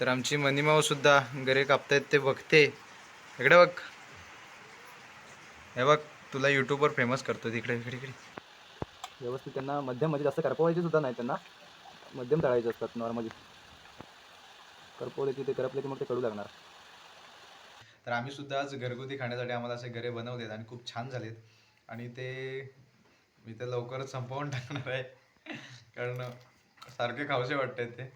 तर आमची मनीमाऊ सुद्धा गरे कापतायत ते बघते. इकडे बघ. हे बघ तुला युट्यूबवर फेमस करतो तिकडे इकडे इकडे व्यवस्थित त्यांना मध्यम म्हणजे जास्त करपवायची सुद्धा नाही त्यांना. मध्यम तळायचे असतात नॉर्मली. करपवले की ते करपले की मग ते कडू लागणार. तर आम्ही सुद्धा आज घरगुती खाण्यासाठी आम्हाला असे घरे बनवलेत आणि खूप छान झालेत. आणि ते मी तर लवकरच संपवून टाकणार आहे. कारण सारखे खावसे वाटतात ते.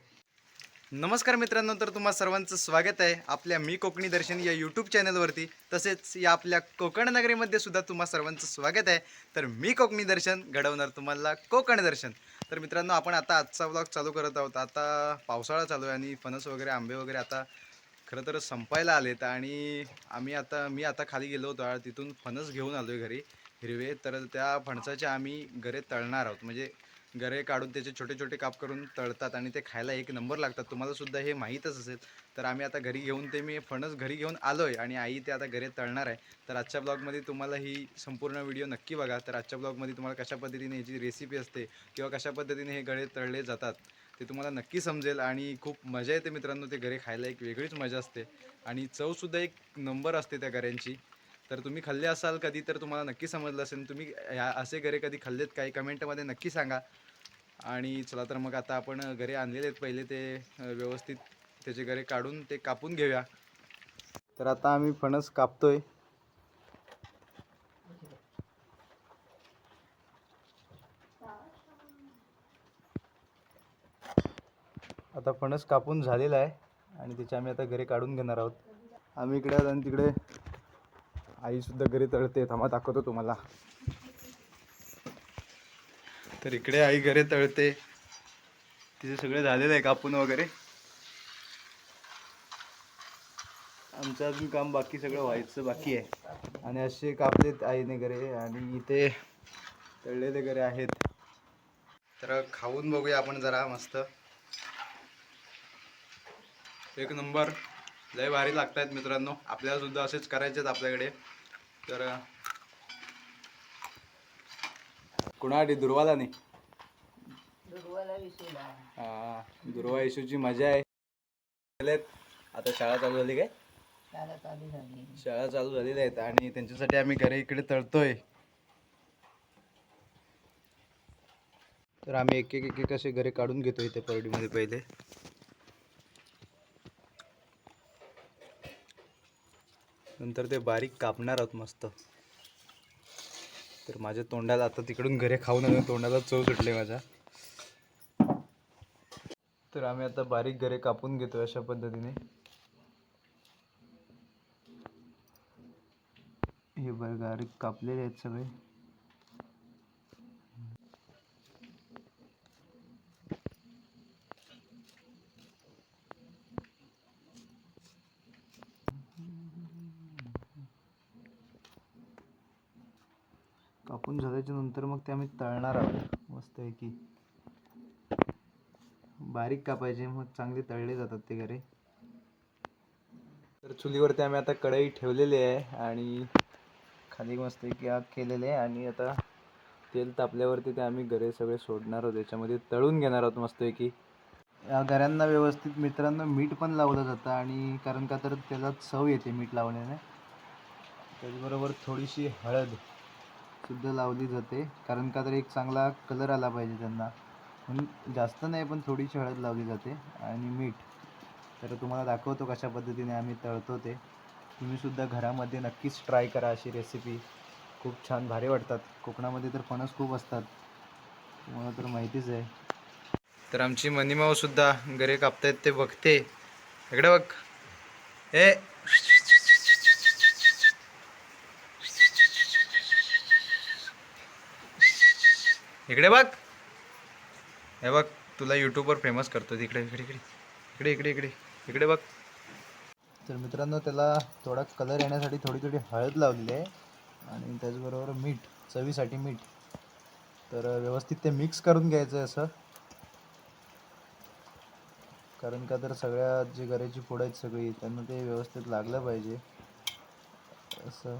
नमस्कार मित्रांनो तर तुम्हा सर्वांचं स्वागत आहे आपल्या मी कोकणी दर्शन या यूट्यूब चॅनलवरती तसेच या आपल्या कोकण नगरीमध्ये सुद्धा तुम्हा सर्वांचं स्वागत आहे. तर मी कोकणी दर्शन घडवणार तुम्हाला कोकण दर्शन. तर मित्रांनो आपण आता आजचा ब्लॉग चालू करत आहोत. आता पावसाळा चालू आहे आणि फणस वगैरे आंबे वगैरे आता खरं तर संपायला आलेत आणि आम्ही आता मी आता खाली गेलो होतो. तिथून फणस घेऊन आलो आहे घरी हिरवे. तर त्या फणसाचे आम्ही घरे तळणार आहोत. म्हणजे गरे काढून त्याचे छोटे छोटे काप करून तळतात आणि ते खायला एक नंबर लागतात. तुम्हाला सुद्धा हे माहीतच असेल. तर आम्ही आता घरी घेऊन ते मी फणस घरी घेऊन आलो आहे आणि आई ते आता घरे तळणार आहे. तर आजच्या ब्लॉगमध्ये तुम्हाला ही संपूर्ण व्हिडिओ नक्की बघा. तर आजच्या ब्लॉगमध्ये तुम्हाला कशा पद्धतीने याची रेसिपी असते किंवा कशा पद्धतीने हे गरे तळले जातात ते तुम्हाला नक्की समजेल आणि खूप मजा येते मित्रांनो ते घरे खायला. एक वेगळीच मजा असते आणि चवसुद्धा एक नंबर असते त्या गऱ्यांची तर तुम्ही खाल्ले असाल कधी तर तुम्हाला नक्की समजलं असेल. तुम्ही ह्या असे घरे कधी खाल्लेत काही कमेंटमध्ये नक्की सांगा. आणि चला तर मग आता आपण घरे आणलेले आहेत पहिले ते व्यवस्थित त्याचे घरे काढून ते कापून घेऊया. तर आता आम्ही फणस कापतोय. आता फणस कापून झालेला आहे आणि त्याचे आम्ही आता घरे काढून घेणार आहोत. आम्ही इकडे आणि तिकडे आईसुद्धा घरी तळते. थांबा दाखवतो तुम्हाला. तर इकडे आई घरे तळते. तिथे सगळे झालेलं आहे कापून वगैरे. आमचं अजून काम बाकी सगळं व्हायचं बाकी आहे. आणि असे कापलेत आईने घरे आणि इथे तळलेले घरे आहेत. तर खाऊन बघूया आपण जरा मस्त. एक नंबर. लय भारी लागतायत मित्रांनो. आपल्याला सुद्धा असेच करायचे आहेत आपल्याकडे. तर कुणासाठी? दुर्वाला नाही. हा दुर्वा येशूची मजा आहे. झालेत. आता शाळा चालू झाली काय? शाळा चालू झालेल्या आहेत आणि त्यांच्यासाठी आम्ही घरी इकडे तळतोय. तर आम्ही एक एक एक एक असे घरे काढून घेतो इथे परडीमध्ये पहिले. नंतर ते बारीक कापणार आहोत मस्त. तर माझ्या तोंडाला आता तिकडून घरे खाऊन आलो तोंडाला चव सुटले माझ्या. तर आम्ही आता बारीक घरे कापून घेतो अशा पद्धतीने. हे बरं बारीक कापलेले आहेत सगळे. कापून झाल्याच्यानंतर मग ते आम्ही तळणार आहोत. मस्त आहे की बारीक कापायचे मग चांगले तळले जातात ते घरे. तर चुलीवरती आम्ही आता कढई ठेवलेली आहे आणि खाली मस्त की आग केलेले आहे आणि आता तेल तापल्यावरती ते आम्ही गरे सगळे सोडणार आहोत. त्याच्यामध्ये तळून घेणार आहोत मस्त की या गऱ्यांना व्यवस्थित मित्रांनो मीठ पण लावलं जातं आणि कारण का तर त्याला चव येते मीठ लावण्याने. त्याचबरोबर थोडीशी हळद. सुद्धा लावली जाते. कारण का तर एक चांगला कलर आला पाहिजे त्यांना. म्हणून जास्त नाही पण थोडीशी हळद लावली जाते आणि मीठ. तर तुम्हाला दाखवतो कशा पद्धतीने आम्ही तळतो ते. तुम्हीसुद्धा घरामध्ये नक्कीच ट्राय करा अशी रेसिपी खूप छान भारी वाटतात. कोकणामध्ये तर फणस खूप असतात. तुम्हाला तर माहितीच आहे. तर आमची मनीमाऊ सुद्धा गरे कापतायत ते बघते. इकडे बघ. ए इकडे बघ. हे बघ तुला यूट्यूबवर फेमस करतो इकडे इकडे इकडे. इकडे इकडे इकडे. इकडे बघ. तर मित्रांनो त्याला थोडा कलर येण्यासाठी थोडी थोडी हळद लावलेली आहे. आणि त्याचबरोबर मीठ चवीसाठी मीठ. तर व्यवस्थित ते मिक्स करून घ्यायचं आहे असं. कारण का तर सगळ्या जे घराची फोड आहेत सगळी त्यांना ते व्यवस्थित लागलं पाहिजे. असं.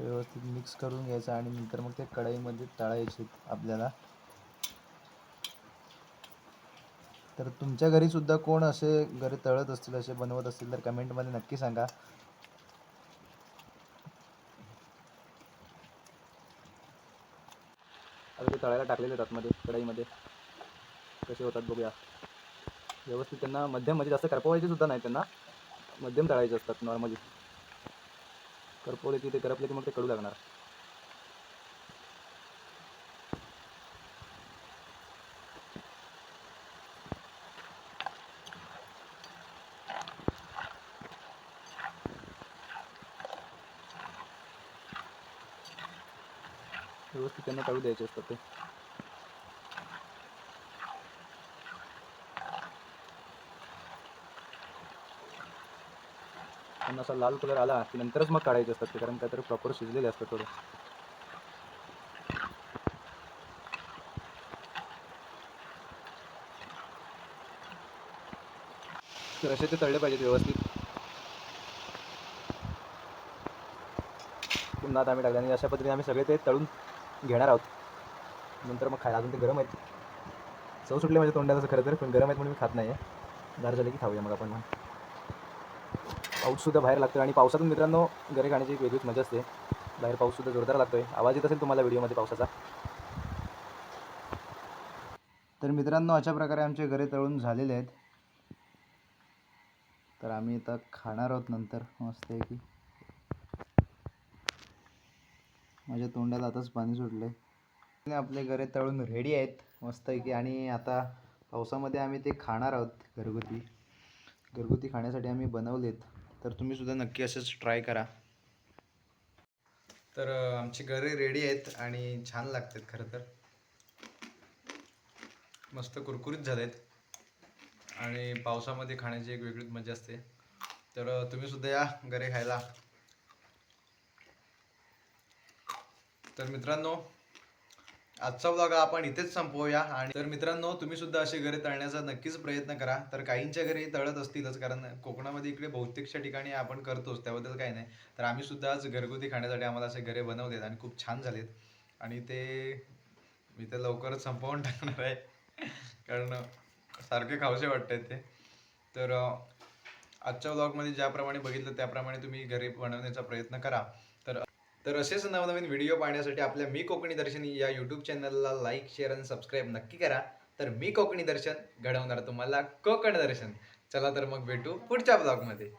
व्यवस्थित मिक्स करून घ्यायचं आणि नंतर मग ते कढईमध्ये तळायचे आपल्याला. तर तुमच्या घरी सुद्धा कोण असे घरी तळत असतील असे बनवत असतील तर कमेंटमध्ये नक्की सांगा. आता ते तळायला टाकलेले आहेत आतमध्ये कढईमध्ये. कसे होतात बघूया. व्यवस्थित त्यांना मध्यम म्हणजे जास्त करपवायचे सुद्धा नाही त्यांना. मध्यम तळायचे असतात नॉर्मली करपवले की ते करपले की मग ते कडू लागणार. व्यवस्थित त्यांना तळू द्यायचे असतात ते. त्यांना असा लाल कलर आला की नंतरच मग काढायचे असतात ते कारण काहीतरी प्रॉपर शिजलेले असतात थोडे. तर असे ते तळले पाहिजेत व्यवस्थित. पुन्हा आम्ही टाकले आणि अशा पद्धतीने आम्ही सगळे ते तळून घेणार आहोत. नंतर मग खायला अजून ते गरम आहेत. चव सुटले माझ्या तोंडाचं खरं तर पण गरम आहेत म्हणून मी खात नाही आहे गार झाले की खाऊया मग आपण मग. पाऊससुद्धा बाहेर लागतो आणि पावसातून मित्रांनो घरे खाण्याची एक वेगळीच मजा असते. बाहेर पाऊससुद्धा जोरदार आहे आवाज येत असेल तुम्हाला व्हिडिओमध्ये पावसाचा? तर मित्रांनो अशा प्रकारे आमचे घरे तळून झालेले आहेत. तर आम्ही आता खाणार आहोत नंतर. मस्त आहे की माझ्या तोंडात आताच पाणी सुटले आपले घरे तळून रेडी आहेत मस्त आहे की आणि आता पावसामध्ये आम्ही ते खाणार आहोत घरगुती. घरगुती खाण्यासाठी आम्ही बनवलेत. तर तुम्ही सुद्धा नक्की असंच ट्राय करा. तर आमची गरे रेडी आहेत आणि छान लागतात खरं तर. मस्त कुरकुरीत झालेत. आणि पावसामध्ये खाण्याची एक वेगळीच मजा असते. तर तुम्ही सुद्धा या गरे खायला. तर मित्रांनो आजचा व्लॉग आपण इथेच संपवूया. आणि तर मित्रांनो तुम्ही सुद्धा असे घरे तळण्याचा नक्कीच प्रयत्न करा. तर काहींच्या घरी तळत असतीलच कारण कोकणामध्ये इकडे बहुतेकच्या ठिकाणी आपण करतोच त्याबद्दल काही नाही. तर आम्ही सुद्धा आज घरगुती खाण्यासाठी आम्हाला असे घरे बनवलेत आणि खूप छान झालेत. आणि ते मी ते लवकरच संपवून टाकणार आहे कारण सारखे खावसे वाटतात ते. तर आजच्या व्लॉगमध्ये ज्याप्रमाणे बघितलं त्याप्रमाणे तुम्ही घरी बनवण्याचा प्रयत्न करा. तर असेच नवनवीन व्हिडिओ पाहण्यासाठी आपल्या मी कोकणी दर्शन या यूट्यूब चॅनलला लाईक शेअर आणि सबस्क्राईब नक्की करा. तर मी कोकणी दर्शन घडवणार तुम्हाला कोकण दर्शन. चला तर मग भेटू पुढच्या ब्लॉगमध्ये